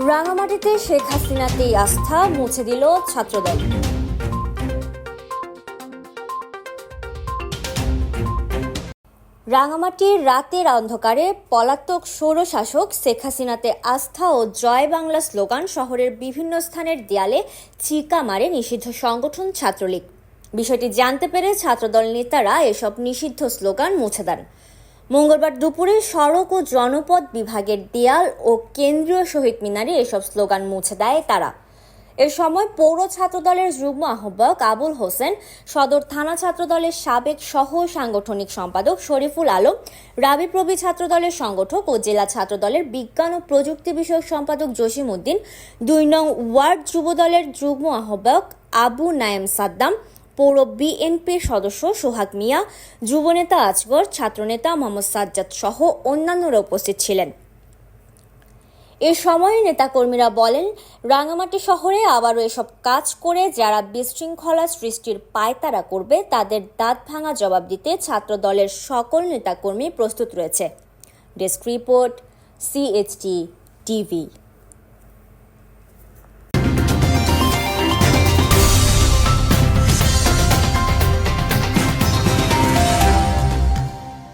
রাঙামাটিতে শেখ হাসিনাতেই আস্থা মুছে দিল ছাত্রদল। রাঙামাটির রাতের অন্ধকারে পলাতক সৌরশাসক শেখ হাসিনাতে আস্থা ও জয় বাংলা স্লোগান শহরের বিভিন্ন স্থানের দেয়ালে চিকা মারে নিষিদ্ধ সংগঠন ছাত্রলীগ। বিষয়টি জানতে পেরে ছাত্রদল নেতারা এসব নিষিদ্ধ স্লোগান মুছে দেন। মঙ্গলবার দুপুরে সড়ক ও জনপদ বিভাগের দেয়াল ও কেন্দ্রীয় শহীদ মিনারে এসব স্লোগান মুছে দেয় তারা। এ সময় পৌর ছাত্রদলের যুগ্ম আহ্বায়ক আবুল হোসেন, সদর থানা ছাত্রদলের সাবেক সহ সাংগঠনিক সম্পাদক শরীফুল আলম, রাবি রাবিপ্রবি ছাত্রদলের সংগঠক ও জেলা ছাত্রদলের বিজ্ঞান ও প্রযুক্তি বিষয়ক সম্পাদক জসিম উদ্দিন, দুই নং ওয়ার্ড যুবদলের যুগ্ম আহ্বায়ক আবু নায়েম সাদ্দাম পৌর বিএনপির সদস্য সোহাগ মিয়া, যুবনেতা আজগর, ছাত্রনেতা মোহাম্মদ সাজ্জাদ সহ অন্যান্যরা উপস্থিত ছিলেন। এ সময় নেতাকর্মীরা বলেন, রাঙামাটি শহরে আবারও এসব কাজ করে যারা বিশৃঙ্খলা সৃষ্টির পায়তারা করবে, তাদের দাঁত ভাঙা জবাব দিতে ছাত্র দলের সকল নেতাকর্মী প্রস্তুত রয়েছে। Desk report, CHT TV.